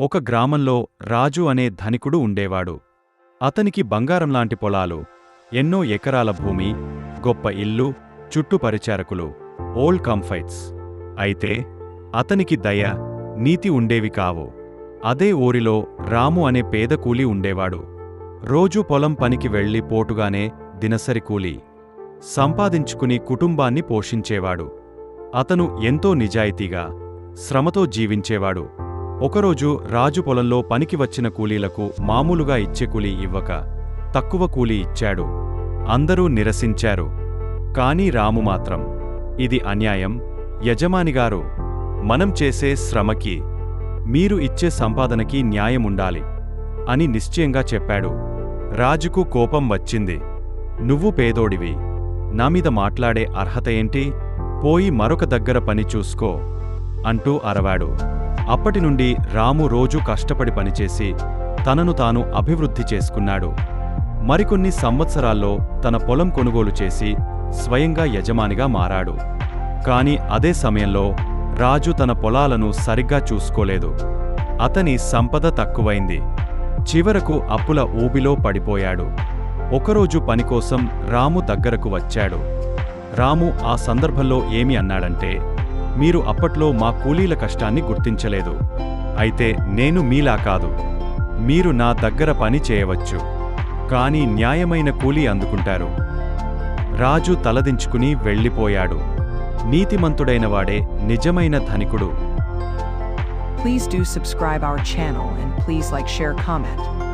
ఒక గ్రామంలో రాజు అనే ధనికుడు ఉండేవాడు. అతనికి బంగారంలాంటి పొలాలు ఎన్నో ఎకరాల భూమి గొప్ప ఇల్లు చుట్టు పరిచారకులు ఓల్డ్ కంఫైట్స్. అయితే అతనికి దయ నీతి ఉండేవి కావు. అదే ఊరిలో రాము అనే పేద కూలి ఉండేవాడు. రోజూ పొలం పనికి వెళ్ళి పోటుగానే దినసరి కూలి. సంపాదించుకుని కుటుంబాన్ని పోషించేవాడు. అతను ఎంతో నిజాయితీగా శ్రమతో జీవించేవాడు. ఒకరోజు రాజు పొలంలో పనికి వచ్చిన కూలీలకు మామూలుగా ఇచ్చే కూలీ ఇవ్వక తక్కువ కూలీ ఇచ్చాడు. అందరూ నిరసించారు. కాని రాము మాత్రం ఇది అన్యాయం. యజమానిగారు మనం చేసే శ్రమకి మీరు ఇచ్చే సంపాదనకి న్యాయముండాలి అని నిశ్చయంగా చెప్పాడు. రాజుకు కోపం వచ్చింది. నువ్వు పేదోడివి. నామీద మాట్లాడే అర్హత ఏంటి? పోయి మరొక దగ్గర పని చూసుకో అంటూ అరవాడు. అప్పటినుండి రాము రోజూ కష్టపడి పనిచేసి తనను తాను అభివృద్ధి చేసుకున్నాడు. మరికొన్ని సంవత్సరాల్లో తన పొలం కొనుగోలు చేసి స్వయంగా యజమానిగా మారాడు. కాని అదే సమయంలో రాజు తన పొలాలను సరిగ్గా చూసుకోలేదు. అతని సంపద తక్కువైంది. చివరకు అప్పుల ఊబిలో పడిపోయాడు. ఒకరోజు పనికోసం రాము దగ్గరకు వచ్చాడు. రాము ఆ సందర్భంలో ఏమి అన్నాడంటే మీరు అప్పట్లో మా కూలీల కష్టాన్ని గుర్తించలేదు. అయితే నేను మీలా కాదు. మీరు నా దగ్గర పని చేయవచ్చు. కాని న్యాయమైన కూలీ అందుకుంటారు. రాజు తలదించుకుని వెళ్ళిపోయాడు. నీతిమంతుడైనవాడే నిజమైన ధనికుడు. Please do subscribe our channel and please like share comment.